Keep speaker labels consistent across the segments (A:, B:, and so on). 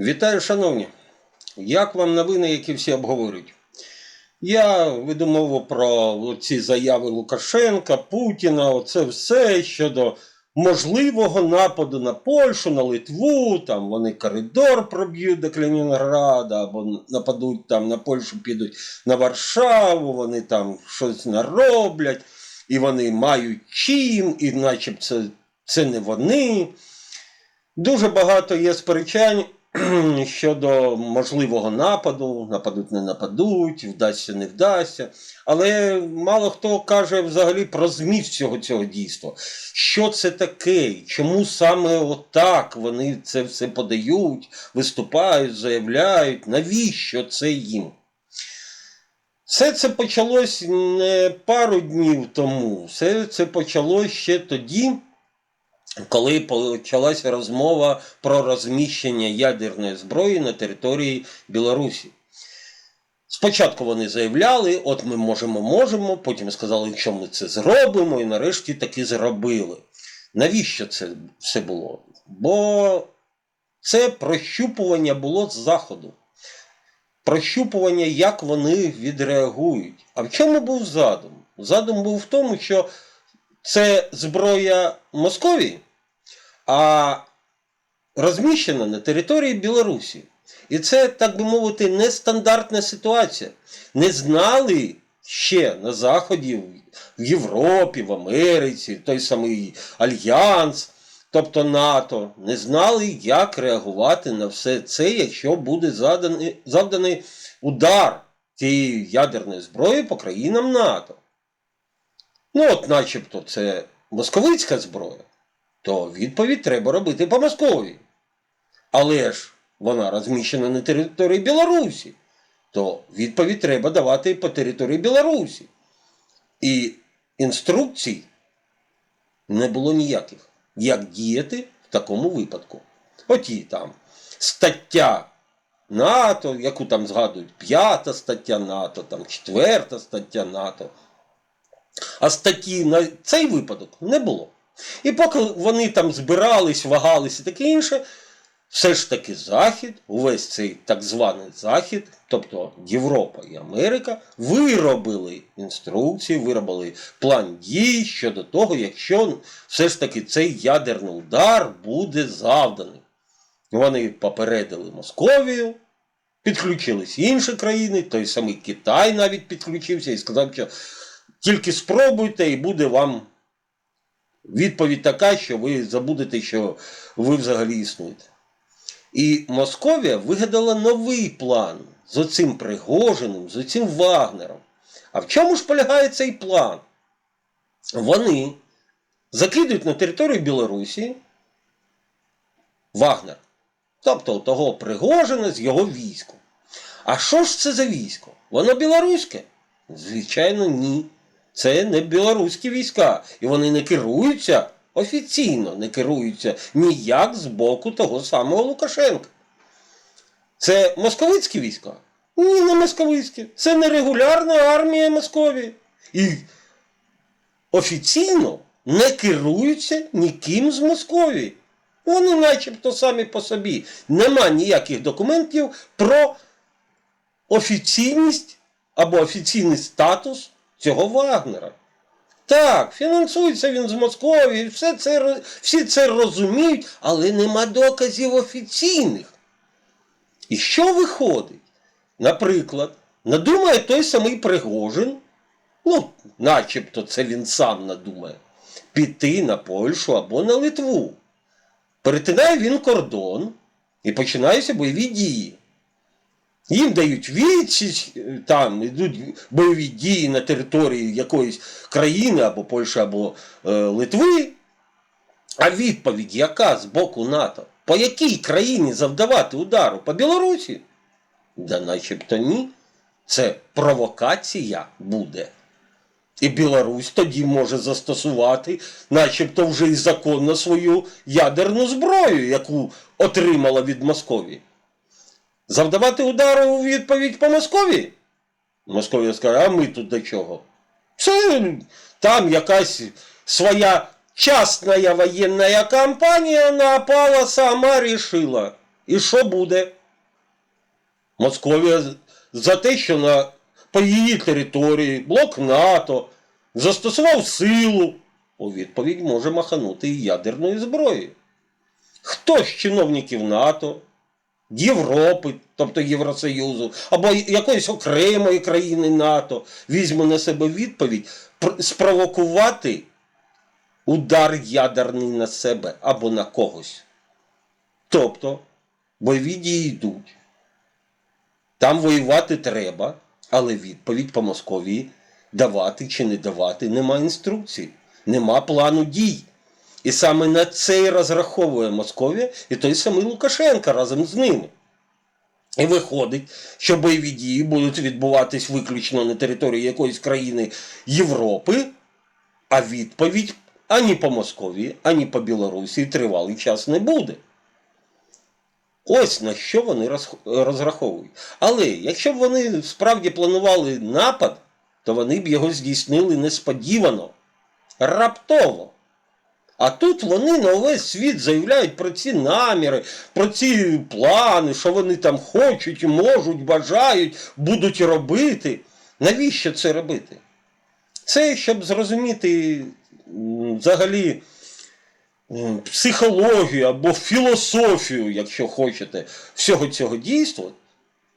A: Вітаю, шановні! Як вам новини, які всі обговорюють? Я веду мову про ці заяви Лукашенка, Путіна, оце все щодо можливого нападу на Польщу, на Литву, там вони коридор проб'ють до Калінінграда, або нападуть там на Польщу, підуть на Варшаву, вони там щось нароблять, і вони мають чим, і начебто це, це не вони. Дуже багато є сперечань щодо можливого нападу, нападуть, не нападуть, вдасться, не вдасться. Але мало хто каже взагалі про зміст всього цього дійства. Що це таке? Чому саме отак вони це все подають, виступають, заявляють? Навіщо це їм? Все це почалось не пару днів тому, все це почалось ще тоді, коли почалася розмова про розміщення ядерної зброї на території Білорусі. Спочатку вони заявляли, от ми можемо, можемо, потім сказали, якщо ми це зробимо, і нарешті таки зробили. Навіщо це все було? Бо це прощупування було з заходу. Прощупування, як вони відреагують. А в чому був задум? Задум був в тому, що це зброя Московії, а розміщена на території Білорусі. І це, так би мовити, нестандартна ситуація. Не знали ще на Заході, в Європі, в Америці, той самий Альянс, тобто НАТО, не знали, як реагувати на все це, якщо буде заданий, завданий удар цієї ядерної зброї по країнам НАТО. Ну, от, начебто, це московицька зброя, то відповідь треба робити по Московії. Але ж вона розміщена на території Білорусі, то відповідь треба давати по території Білорусі. І інструкцій не було ніяких, як діяти в такому випадку. Оті там стаття НАТО, яку там згадують, п'ята стаття НАТО, там четверта стаття НАТО. А статті на цей випадок не було. І поки вони там збирались, вагались і таке інше, все ж таки Захід, увесь цей так званий Захід, тобто Європа і Америка, виробили інструкції, виробили план дій щодо того, якщо все ж таки цей ядерний удар буде завданий. Вони попередили Московію, підключились інші країни, той самий Китай навіть підключився і сказав, що тільки спробуйте, і буде вам відповідь така, що ви забудете, що ви взагалі існуєте. І Московія вигадала новий план з оцим Пригожиним, з оцим Вагнером. А в чому ж полягає цей план? Вони закидують на територію Білорусі Вагнер. Тобто того Пригожина з його військом. А що ж це за військо? Воно білоруське? Звичайно, ні. Це не білоруські війська. І вони не керуються офіційно, не керуються ніяк з боку того самого Лукашенка. Це московицькі війська? Ні, не московицькі. Це нерегулярна армія Московії. І офіційно не керуються ніким з Московії. Вони начебто самі по собі. Нема ніяких документів про офіційність або офіційний статус цього Вагнера. Так, фінансується він з Московії, все це, всі це розуміють, але нема доказів офіційних. І що виходить? Наприклад, надумає той самий Пригожин, ну, начебто це він сам надумає, піти на Польщу або на Литву. Перетинає він кордон і починаються бойові дії. Їм дають відсіч, там йдуть бойові дії на території якоїсь країни або Польщі, або е, Литви. А відповідь яка з боку НАТО? По якій країні завдавати удару? По Білорусі? Да начебто ні. Це провокація буде. І Білорусь тоді може застосувати, начебто вже і законно свою ядерну зброю, яку отримала від Московії. Завдавати удару у відповідь по Московії? Московія скаже, а ми тут до чого? Це там якась своя частная военная компания напала, сама решила. І що буде? Московія за те, що на, по її території блок НАТО застосував силу, у відповідь може маханути і ядерною зброєю. Хто з чиновників НАТО, Європи, тобто Євросоюзу, або якоїсь окремої країни НАТО візьме на себе відповідь пр- спровокувати удар ядерний на себе або на когось. Тобто бойові дії йдуть. Там воювати треба, але відповідь по Московії давати чи не давати нема інструкції, нема плану дій. І саме на це і розраховує Московія і той самий Лукашенко разом з ними. І виходить, що бойові дії будуть відбуватись виключно на території якоїсь країни Європи, а відповідь ані по Московії, ані по Білорусі тривалий час не буде. Ось на що вони розраховують. Але якщо б вони справді планували напад, то вони б його здійснили несподівано, раптово. А тут вони на увесь світ заявляють про ці наміри, про ці плани, що вони там хочуть, можуть, бажають, будуть робити. Навіщо це робити? Це щоб зрозуміти взагалі психологію або філософію, якщо хочете, всього цього дійства,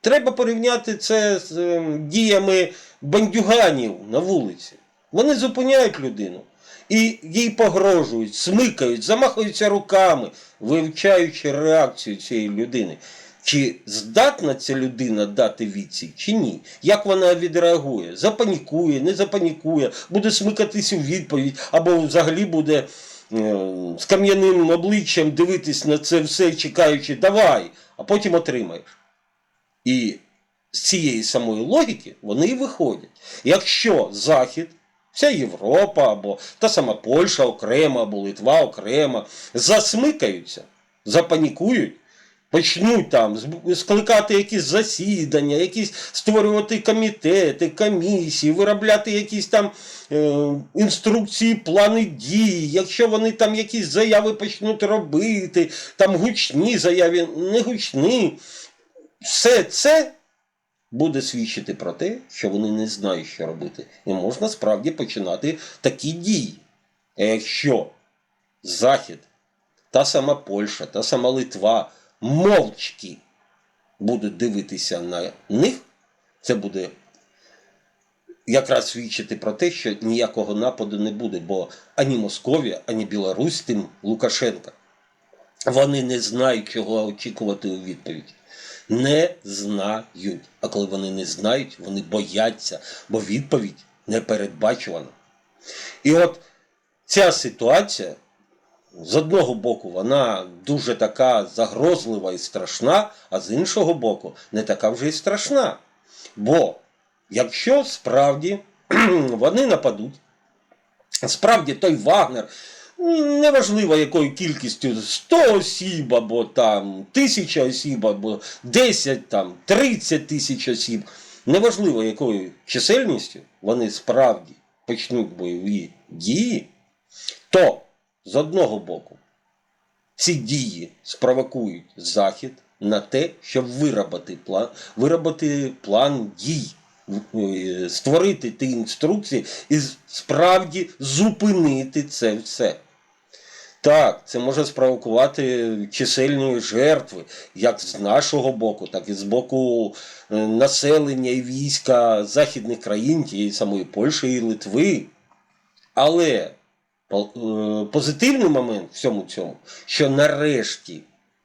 A: треба порівняти це з ем, діями бандюганів на вулиці. Вони зупиняють людину і їй погрожують, смикають, замахуються руками, вивчаючи реакцію цієї людини. Чи здатна ця людина дати відсіч, чи ні? Як вона відреагує? Запанікує, не запанікує, буде смикатись у відповідь, або взагалі буде е, з кам'яним обличчям дивитись на це все, чекаючи, давай, а потім отримаєш. І з цієї самої логіки вони і виходять. Якщо Захід, вся Європа або та сама Польща окремо, або Литва окремо, засмикаються, запанікують, почнуть там скликати якісь засідання, якісь створювати комітети, комісії, виробляти якісь там е, інструкції, плани дій, якщо вони там якісь заяви почнуть робити, там гучні заяви, не гучні, все це буде свідчити про те, що вони не знають, що робити. І можна справді починати такі дії. А якщо Захід, та сама Польща, та сама Литва мовчки будуть дивитися на них, це буде якраз свідчити про те, що ніякого нападу не буде, бо ані Московія, ані Білорусь тим Лукашенка. Вони не знають, чого очікувати у відповіді. Не знають. А коли вони не знають, вони бояться, бо відповідь не передбачувана. І от ця ситуація, з одного боку, вона дуже така загрозлива і страшна, а з іншого боку, не така вже і страшна. Бо якщо справді вони нападуть, справді той Вагнер, неважливо якою кількістю. 100 осіб, або там 1000 осіб, або 10, там 30 тисяч осіб, неважливо якою чисельністю вони справді почнуть бойові дії, то з одного боку ці дії спровокують Захід на те, щоб виробити план, виробити план дій, створити ті інструкції і справді зупинити це все. Так, це може спровокувати чисельні жертви, як з нашого боку, так і з боку е, населення і війська західних країн, тієї самої Польщі і Литви. Але е, позитивний момент в всьому цьому, що нарешті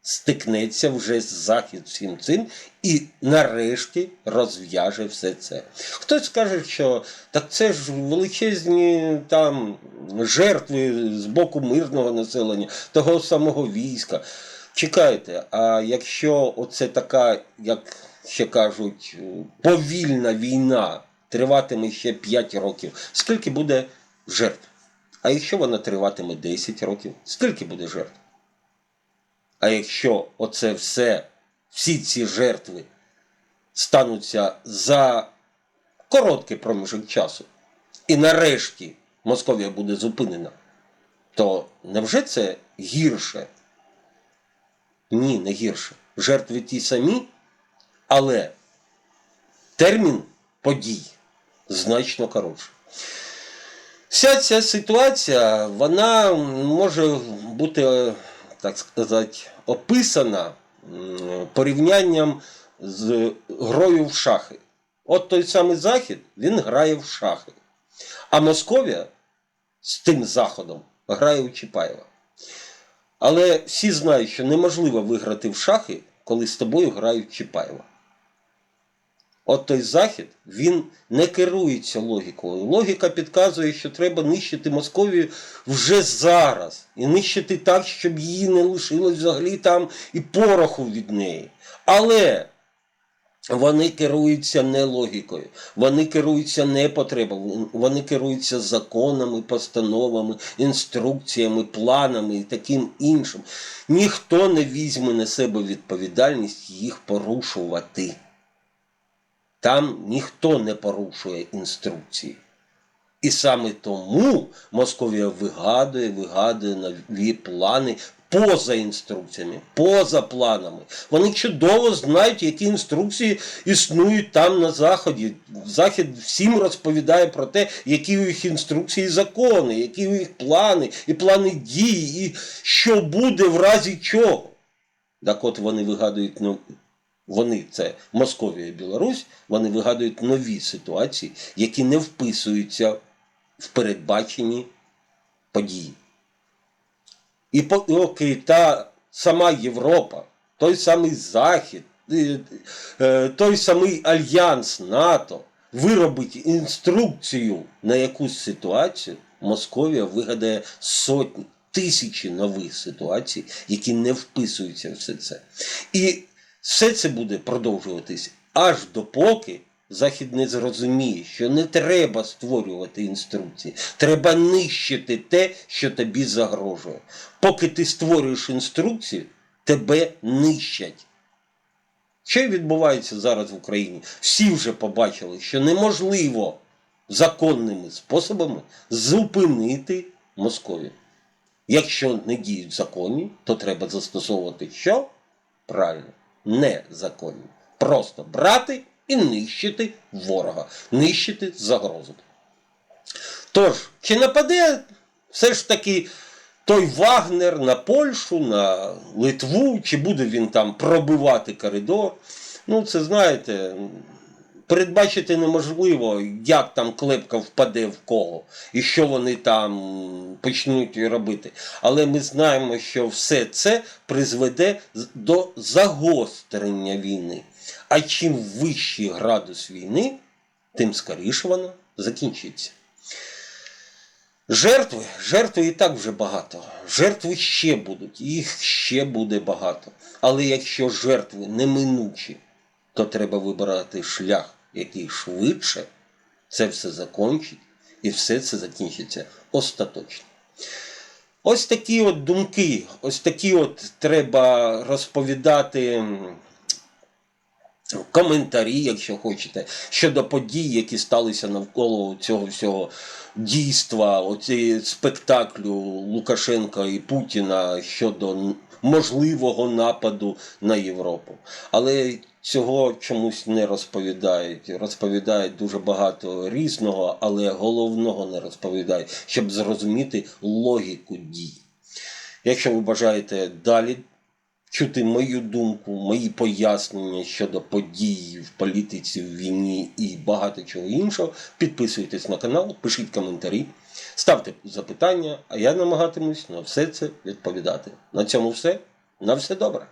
A: стикнеться вже з захід всім цим і нарешті розв'яже все це. Хтось скаже, що так це ж величезні там жертви з боку мирного населення, того самого війська. Чекайте, а якщо оце така, як ще кажуть, повільна війна триватиме ще 5 років, скільки буде жертв? А якщо вона триватиме 10 років, скільки буде жертв? А якщо оце все, всі ці жертви стануться за короткий проміжок часу, і нарешті Московія буде зупинена, то невже це гірше? Ні, не гірше. жертви ті самі, але термін подій значно коротший. Вся ця ситуація, вона може бути, так сказати, описана порівнянням з грою в шахи. От той самий Захід, він грає в шахи. А Московія з тим заходом грає у Чіпаєва. Але всі знають, що неможливо виграти в шахи, коли з тобою грають Чапаєва. От той захід він не керується логікою. Логіка підказує, що треба нищити Московію вже зараз. І нищити так, щоб її не лишилось взагалі там і пороху від неї. Але вони керуються не логікою, вони керуються не потребами, вони керуються законами, постановами, інструкціями, планами і таким іншим. Ніхто не візьме на себе відповідальність їх порушувати. Там ніхто не порушує інструкції. І саме тому Московія вигадує, вигадує нові плани поза інструкціями, поза планами. Вони чудово знають, які інструкції існують там на Заході. Захід всім розповідає про те, які у їх інструкції закони, які у їх плани, і плани дій, і що буде в разі чого. Так от вони вигадують ну, вони це Московія і Білорусь, вони вигадують нові ситуації, які не вписуються в передбачені події. І поки та сама Європа, той самий Захід, е, е, той самий Альянс НАТО виробить інструкцію на якусь ситуацію, Московія вигадає сотні, тисячі нових ситуацій, які не вписуються в все це. І все це буде продовжуватись аж допоки Захід не зрозуміє, що не треба створювати інструкції, треба нищити те, що тобі загрожує. Поки ти створюєш інструкції, тебе нищать. Що відбувається зараз в Україні? Всі вже побачили, що неможливо законними способами зупинити Московію. Якщо не діють законні, то треба застосовувати що? Правильно, незаконні. Просто брати і нищити ворога, нищити загрозу. Тож, чи нападе все ж таки той Вагнер на Польщу, на Литву, чи буде він там пробивати коридор? Ну, це знаєте, передбачити неможливо, як там клепка впаде в кого і що вони там почнуть робити. Але ми знаємо, що все це призведе до загострення війни. А чим вищий градус війни, тим скоріше вона закінчиться. Жертви, жертви і так вже багато. Жертви ще будуть, їх ще буде багато. Але якщо жертви неминучі, то треба вибирати шлях, який швидше це все закончить, і все це закінчиться остаточно. Ось такі от думки, ось такі от треба розповідати коментарі, якщо хочете, щодо подій, які сталися навколо цього всього дійства, оцієї спектаклю Лукашенка і Путіна щодо можливого нападу на Європу. Але цього чомусь не розповідають. Розповідають дуже багато різного, але головного не розповідають, щоб зрозуміти логіку дій. Якщо ви бажаєте далі чути мою думку, мої пояснення щодо подій в політиці, в війні і багато чого іншого, підписуйтесь на канал, пишіть коментарі, ставте запитання, а я намагатимусь на все це відповідати. На цьому все. На все добре.